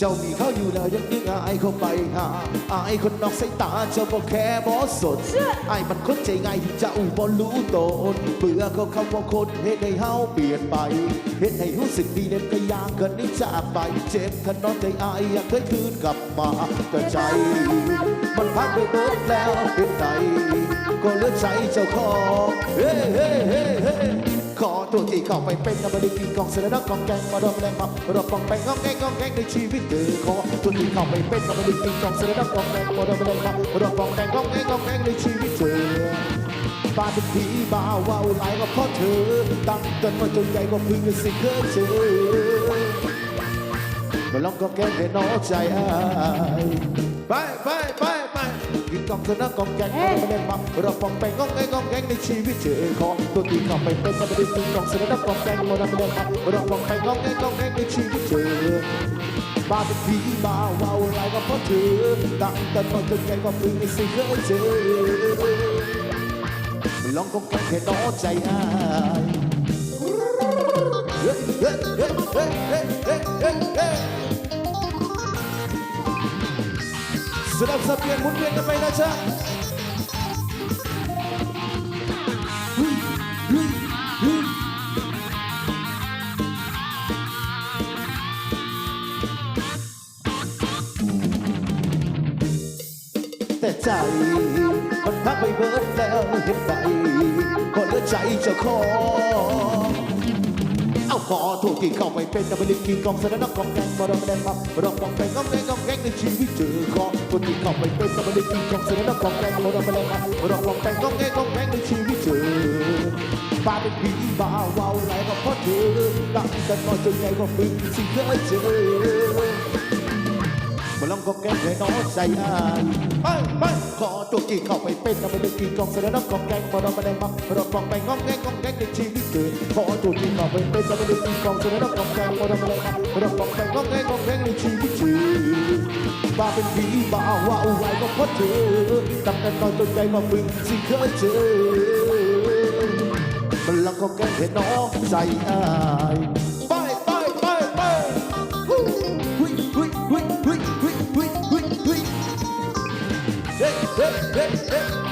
เจ้ามีเขาอยู่แล้วยังนึกอายเขาไปหาอายคนนอกสายตาเจ้าก็แค่บอสนอายมันคนใจง่ายที่เจ้าบ่รู้ตนเบื่อเขาคำว่าคนเฮ็ดให้เฮาเปลี่ยนไปเฮ็ดให้รู้สึกดีเด่นก็อยากกันนี้จากไปเจ็บขนอนใจอายอยากเคยคืนกลับมาแต่ใจ มันพังไปเบิดแล้วเห็นใจก็เหลือใจเจ้าของเฮ้เฮ้เฮ้เฮ้ขอตัวที่ เข้าไปเป็นกับด้กินกองเสนอของแกงมาดอมแรงมารอบกองแปงงองแงงงองแงงในชีวิตเธอขอตัวที่เข้าไปเป็นกับด้กินกองเสนอของแกงมาดอมแรงมารอบกองแปงงองแงงงองแงงในชีวิตเธอบาเป็นผีบ้าว่าวหลายก็เพราะเธอตั้งแต่มาจนใหญ่ก็พึ่งจะสิ่งเคยเจอมาลองก็แก้ให้น้อใจอาย ไปไปไปไปกินกองเธอนะกองแกงก็ไม่ได้มาเราปองแปงงองแงงงองแงงในชีวิตเจอของตัวที่เข้าไปเป็นก็ไม่ได้กินกองเธอนะกองแกงก็ไม่ได้มาเราปองแปงงองแงงงองแงงในชีวิตเจอบ้าเป็นผีบ้าว่าวหลายก็เพราะเธอตั้งแต่มาจนใหญ่ก็เพึ่งจะสิ่งเคยเจอลองก็แค่แค่น้อใจอาย สลับสับเปลี่ยนหมุนเวียนกันไปนะจ๊ะแต่ใจมันพักไปเบิดแล้วเห็นไปก็เลือใจเจ้าของเอาขอโทษที่เข้าไปเป็นแต่ไม่ได้กินกองสนนักกองแกงมาเราไม่ได้มาเรากองแกงกองแกงกองแกง ในชีวิตเจอขอโทษที่เข้าไปเป็นสมาชิกของเสนนักกองแกงเราไม่ได้มาเรากองแกงกองแกงกองแกงในชีวิตเจอบ้าเป็นผีบ้าวาวไหลก็เพราะเธอรักกันน้อยจนใหญ่ก็ฟื้นสิ่งเคยเจอ มาลองก็แก้ให้น้องใจอายไปไปขอตัวกี่เข้าไปเป็นแต่ไมได้กินกองเสนอน้ำกองแกงมาเราไม่ได้มาเรากองไปงองแงงงองแงงในชีวิตเกิดขอตัวกี่เข้าไปเป็นแต่ไมได้กินกองเสนอน้ำกองแกงมาเราไม่ได้มาเรากองไปงองแงงงองแงงในชีวิตเกิดบ้าเป็นผีบ้าว่าอะไรก็เพราะเธอตั้งแต่ตอนจนใจมาพึ่งสิ่งเคยเจอมันลองก็แก้ให้น้องใจอาย ei, ei.